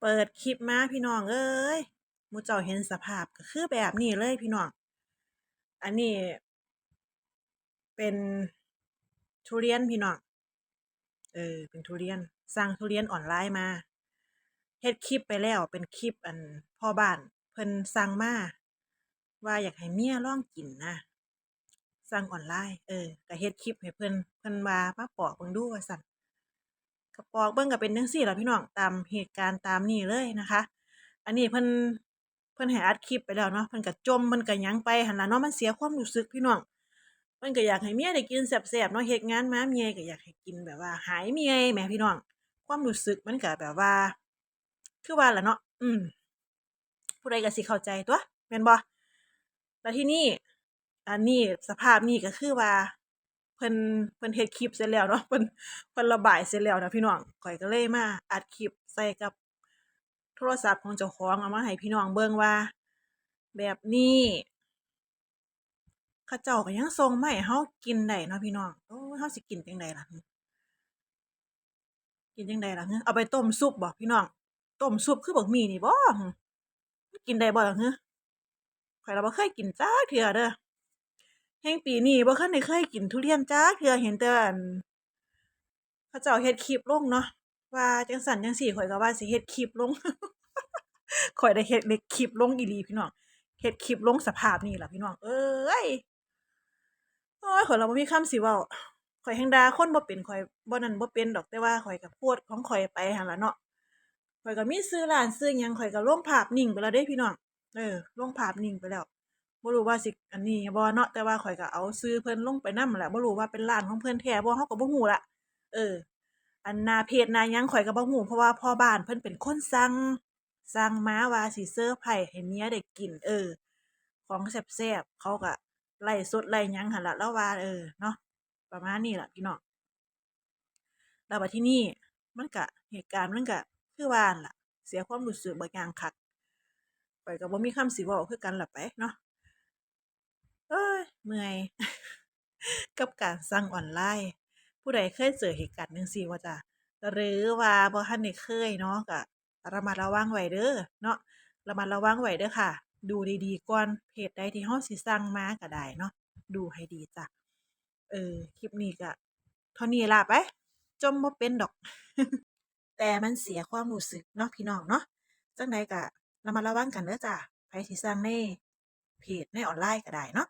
เปิดคลิปมาพี่น้องเอ้ยมูเจ้าเห็นสภาพก็คือแบบนี้เลยพี่น้อง อันนี้ เป็นทุเรียนพี่น้อง เออ เป็นทุเรียนสั่งทุเรียนออนไลน์มา เฮ็ดคลิปไปแล้ว เป็นคลิปอันพ่อบ้าน เพิ่นสั่งมา ว่าอยากให้เมียล่องกินนะสั่งออนไลน์ เออก็เฮ็ดคลิปให้เพิ่น เพิ่นว่ามาปอกเบิ่งดูว่าซั่น ก็ปอกเบิ่งก็เป็นจั่งซี้ล่ะพี่น้องตามเหตุการณ์ตามนี้เลยนะคะ อันนี้เพิ่นเพิ่นให้อัดคลิปไปแล้วเนาะเพิ่นก็จมเพิ่นก็ยังไปหั้นล่ะเนาะมันเสียความรู้สึกพี่น้องเพิ่นก็อยากให้เมียได้กินแซ่บๆเนาะเฮ็ดงานมาเมียก็อยากให้กินแบบว่า หายเมื่อยแหมพี่น้อง ความรู้สึกมันก็แบบว่า คือว่าล่ะเนาะอืมผู้ใดก็สิเข้าใจตัวแม่นบ่แล้วที่นี้อันนี้สภาพนี้ก็คือว่า เพิ่นเพิ่นเฮ็ดคลิปเสร็จแล้วเนาะเพิ่นเพิ่นระบายเสร็จแล้วนะพี่น้องข้อยก็เลยมาอัดคลิปใส่กับโทรศัพท์ของเจ้าของเอามาให้พี่น้องเบิ่งว่า แบบนี้เขาเจ้าก็ยังส่งมาให้เรากินได้เนาะพี่น้องโอ้เราสิกินจังใดล่ะกินจังใดล่ะเอาไปต้มซุปบ่พี่น้องต้มซุปคือบักมี่นี่บ่กินได้บ่ล่ะฮึข้อยน่ะบ่เคยกินจักเทื่อเด้อ แฮ่งปีนี้บ่ทันได้เคยกินทุเรียนจักเทื่อเห็นแต่อันเขาเจ้าเฮ็ดคลิปลงเนาะว่าจังซั้นจังซี้ข้อยก็ว่าสิเฮ็ดคลิปลงข้อยได้เฮ็ดเล็กคลิปลงอีหลีพี่น้องเฮ็ดคลิปลงสภาพนี้ล่ะพี่น้องเอ้ยโอ๊ยข้อยละบ่มีคำสิเว้าข้อยแฮ่งดาคนบ่เป็นข้อยบ่นั่นบ่เป็นดอกแต่ว่าข้อยก็พสต์ของข้อยไปหั้นล่ะเนาะข้อยก็มีชื่อร้านชื่อหยังข้อยก็ลงภาพนิ่งไปแล้วเดะพี่น้องเออลงภาพนิ่งไปแล้ว บ่รู้ว่าสิอันนี้บ่เนาะแต่ว่าข้อยก็เอาชื่อเพิ่นลงไปนำนั่นแหละบ่รู้ว่าเป็นร้านของเพิ่นแท้บ่เราก็บ่รู้ล่ะเออ อันหน้าเพจหน้าหยังข้อยก็บ่รู้เพราะว่าพ่อบ้านเพิ่นเป็นคนสั่งสั่งมาว่าสิเซอร์ไพรส์ให้เมียได้กิน เออ ของแซ่บๆเขาก็ไลฟ์สดไลฟ์หยังหั้นล่ะเลาว่าเออเนาะประมาณนี้ล่ะพี่น้องแล้วบัดที่นี้มันก็เหตุการณ์มันก็คือว่านล่ะ เสียความรู้สึกบักอย่างคักข้อยก็บ่มีคำสิเว้าคือกันล่ะไปเนาะ เฮ้ยเมื่อย กับการสั่งออนไลน์ ผู้ใดเคยเจอเหตุการณ์จั่งซี้บ่จ้ะหรือว่าบ่ทันได้เคยเนาะก็ระมัดระวังไว้เด้อเนาะระมัดระวังไว้เด้อค่ะ ดูดีๆก่อนเพจใดที่เราสิสั่งมาก็ได้เนาะดูให้ดีจ้ะเออคลิปนี้ก็เท่านี้ล่ะไปจมบ่เป็นดอก แต่มันเสียความรู้สึกเนาะพี่น้องเนาะจังใดก็ระมัดระวังกันเด้อจ้ะไผสิสั่งในเพจในออนไลน์ก็ได้เนาะ